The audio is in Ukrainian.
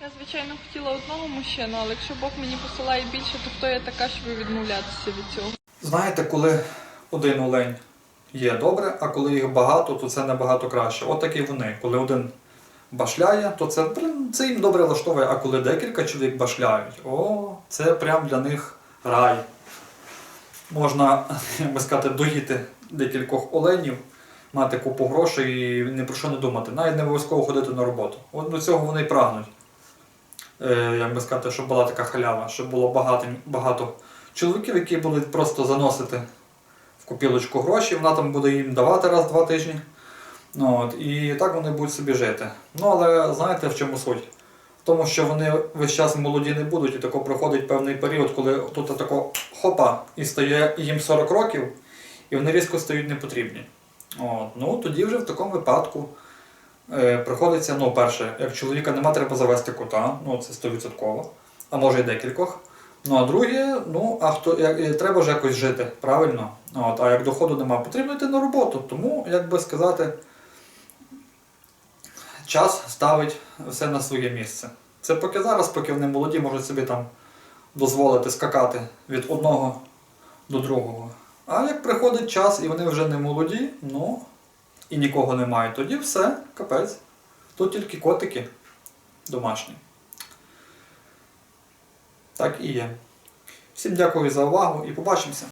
Я, звичайно, хотіла одного мужчину, але якщо Бог мені посилає більше, то хто я така, щоб відмовлятися від цього? Знаєте, коли один олень є добре, а коли їх багато, то це набагато краще. От такі вони. Коли один башляє, то це, це їм добре влаштовує, а коли декілька чоловік башляють, о, це прям для них рай. Можна, як би сказати, доїти декількох оленів, мати купу грошей і ні про що не думати. Навіть не обов'язково ходити на роботу. От до цього вони прагнуть. Е, як би сказати, щоб була така халява, щоб було багато, багато чоловіків, які будуть просто заносити в копілочку гроші, вона там буде їм давати раз в два тижні. Ну, от, і так вони будуть собі жити. Ну, але знаєте в чому суть? В тому, що вони весь час молоді не будуть, і тако проходить певний період, коли тут тако хопа, і стає їм 40 років, і вони різко стають непотрібні. От, ну, тоді вже в такому випадку приходиться, ну, перше, як чоловіка нема, треба завести кота, ну це 100%, а може і декількох. Ну, а друге, ну, а хто, як, е, треба ж якось жити, правильно? От, а як доходу нема, потрібно йти на роботу. Тому, як би сказати, час ставить все на своє місце. Це поки зараз, поки вони молоді, можуть собі там дозволити скакати від одного до другого. А як приходить час і вони вже не молоді, ну і нікого немає, тоді все, капець. Тут тільки котики домашні. Так і є. Всім дякую за увагу і побачимося.